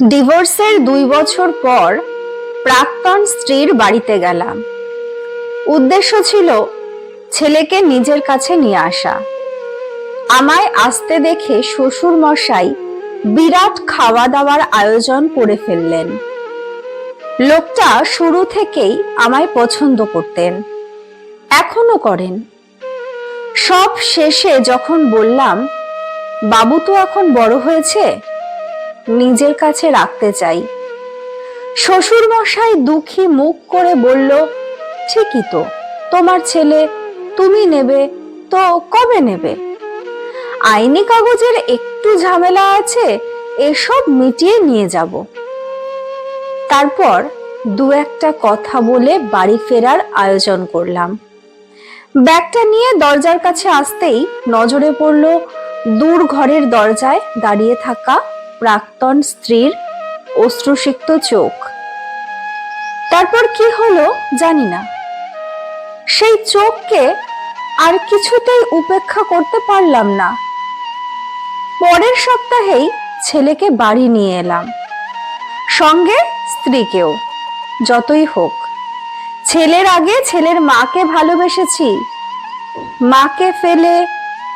ডিভোর্সের দুই বছর পর প্রাক্তন স্ত্রীর বাড়িতে গেলাম। উদ্দেশ্য ছিল ছেলেকে নিজের কাছে নিয়ে আসা। আমায় আসতে দেখে শ্বশুর মশাই বিরাট খাওয়া দাওয়ার আয়োজন করে ফেললেন। লোকটা শুরু থেকেই আমায় পছন্দ করতেন, এখনও করেন। সব শেষে যখন বললাম, বাবু তো এখন বড় হয়েছে? নিজের কাছে রাখতে চাই। শ্বশুর মশাই দুঃখী মুখ করে বলল, ঠিকই তো, তোমার ছেলে তুমি নেবে, তো কবে নেবে? আইনি কাগজের একটু ঝামেলা আছে, এসব মিটিয়ে নিয়ে যাব। তারপর দু একটা কথা বলে বাড়ি ফেরার আয়োজন করলাম। ব্যাগটা নিয়ে দরজার কাছে আসতেই নজরে পড়ল দূর ঘরের দরজায় দাঁড়িয়ে থাকা প্রাক্তন স্ত্রীর অশ্রুসিক্ত চোখ। তারপর কি হলো জানি না। সেই চোখকে আর কিছুতেই উপেক্ষা করতে পারলাম না। পরের সপ্তাহেই ছেলেকে বাড়ি নিয়ে এলাম। সঙ্গে স্ত্রীকেও, যতই হোক। ছেলের আগে ছেলের মাকে ভালোবেসেছি। মাকে ফেলে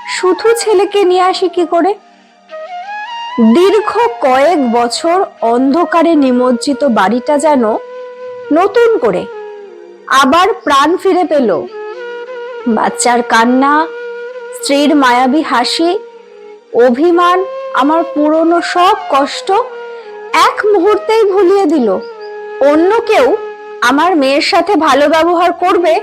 শুধু ছেলেকে নিয়ে আসি কি করে? দীর্ঘ কয়েক বছর অন্ধকারে নিমজ্জিত বাড়িটা যেন নতুন করে আবার প্রাণ ফিরে পেল। বাচ্চার কান্না, স্ত্রীর মায়াবী হাসি, অভিমান, আমার পুরনো সব কষ্ট এক মুহূর্তেই ভুলিয়ে দিল। অন্য কেউ আমার মেয়ের সাথে ভালো ব্যবহার করবে?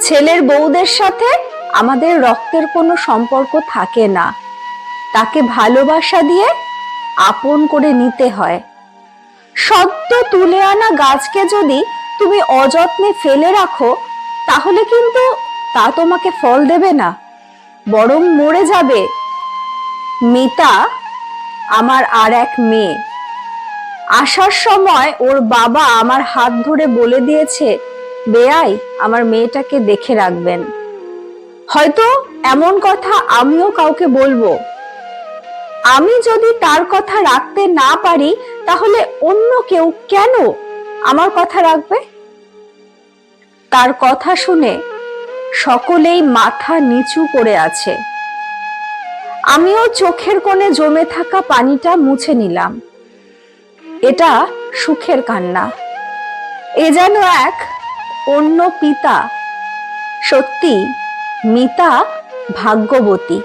ছেলের বউদের সাথে আমাদের রক্তের কোনো সম্পর্ক থাকে না। তাকে ভালোবাসা দিয়ে আপন করে নিতে হয়। সদ্য তুলে আনা গাছকে যদি তুমি অযত্নে ফেলে রাখো, তাহলে কিন্তু তা তোমাকে ফল দেবে না, বরং মরে যাবে। মিতা, আমার আর এক মেয়ে। আসার সময় ওর বাবা আমার হাত ধরে বলে দিয়েছে, বেয়াই, আমার মেয়েটাকে দেখে রাখবেন। হয়তো এমন কথা আমিও কাউকে বলব। আমি যদি তার কথা রাখতে না পারি, তাহলে অন্য কেউ কেন আমার কথা রাখবে? তার কথা শুনে সকলেই মাথা নিচু করে আছে। আমিও চোখের কোণে জমে থাকা পানিটা মুছে নিলাম। এটা সুখের কান্না। এ যেন এক অন্য পিতা, সত্যি মিতা ভাগ্যবতী।